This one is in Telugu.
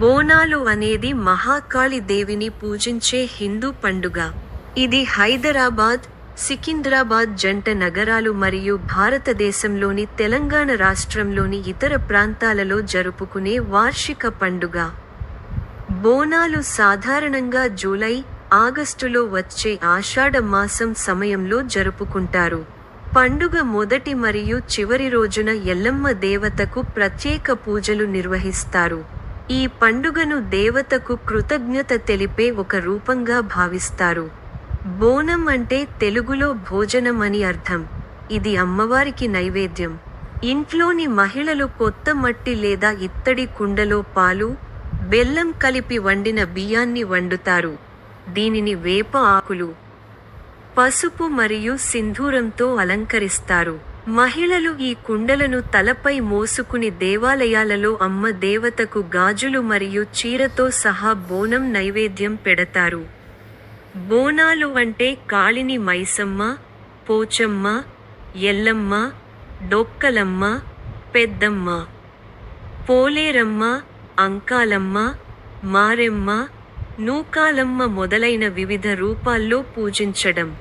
బోనాలు అనేది మహాకాళి దేవిని పూజించే హిందూ పండుగ. ఇది హైదరాబాద్ సికింద్రాబాద్ జంట నగరాలు మరియు భారతదేశంలోని తెలంగాణ రాష్ట్రంలోని ఇతర ప్రాంతాలలో జరుపుకునే వార్షిక పండుగ. బోనాలు సాధారణంగా జూలై ఆగస్టులో వచ్చే ఆషాఢ మాసం సమయంలో జరుపుకుంటారు. పండుగ మొదటి మరియు చివరి రోజున ఎల్లమ్మ దేవతకు ప్రత్యేక పూజలు నిర్వహిస్తారు. ఈ పండుగను దేవతకు కృతజ్ఞత తెలిపే ఒక రూపంగా భావిస్తారు. బోనం అంటే తెలుగులో భోజనం అని అర్థం. ఇది అమ్మవారికి నైవేద్యం. ఇంట్లోని మహిళలు కొత్త మట్టి లేదా ఇత్తడి కుండలో పాలు బెల్లం కలిపి వండిన బియ్యాన్ని వండుతారు. దీనిని వేప ఆకులు పసుపు మరియు సింధూరంతో అలంకరిస్తారు. మహిళలు ఈ కుండలను తలపై మోసుకుని దేవాలయాలలో అమ్మ దేవతకు గాజులు మరియు చీరతో సహా బోనం నైవేద్యం పెడతారు. బోనాలు అంటే కాళిని మైసమ్మ పోచమ్మ ఎల్లమ్మ డొక్కలమ్మ పెద్దమ్మ పోలేరమ్మ అంకాలమ్మ మారెమ్మ నూకాలమ్మ మొదలైన వివిధ రూపాల్లో పూజించడం.